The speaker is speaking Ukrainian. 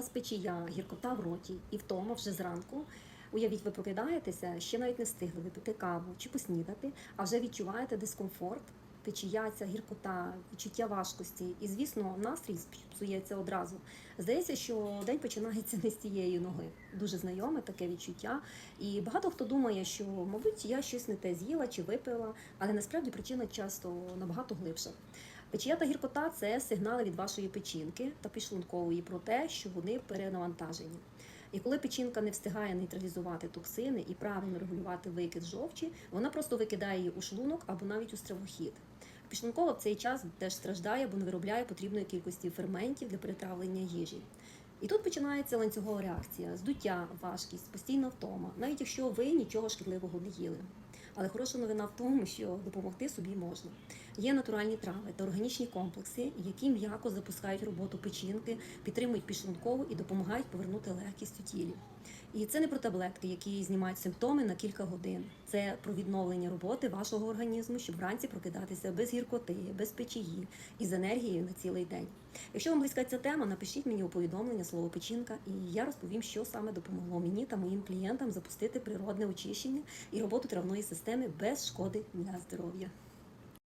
вас печія, гіркота в роті і втома вже зранку. Уявіть, ви прокидаєтеся, ще навіть не встигли випити каву чи поснідати, а вже відчуваєте дискомфорт, печія, ця гіркота, відчуття важкості. І, звісно, настрій псується одразу. Здається, що день починається не з тієї ноги. Дуже знайоме таке відчуття. І багато хто думає, що, мабуть, я щось не те з'їла чи випила, але насправді причина часто набагато глибша. Печія та гіркота це сигнали від вашої печінки та підшлункової про те, що вони перенавантажені. І коли печінка не встигає нейтралізувати токсини і правильно регулювати викид жовчі, вона просто викидає її у шлунок або навіть у стравохід. Підшлункова в цей час теж страждає, бо не виробляє потрібної кількості ферментів для перетравлення їжі. І тут починається ланцюгова реакція: здуття, важкість, постійна втома, навіть якщо ви нічого шкідливого не їли. Але хороша новина в тому, що допомогти собі можна. Є натуральні трави та органічні комплекси, які м'яко запускають роботу печінки, підтримують підшлункову і допомагають повернути легкість у тілі. І це не про таблетки, які знімають симптоми на кілька годин. Це про відновлення роботи вашого організму, щоб вранці прокидатися без гіркоти, без печії і з енергією на цілий день. Якщо вам близька ця тема, напишіть мені у повідомлення слово печінка, і я розповім, що саме допомогло мені та моїм клієнтам запустити природне очищення і роботу травної системи без шкоди для здоров'я.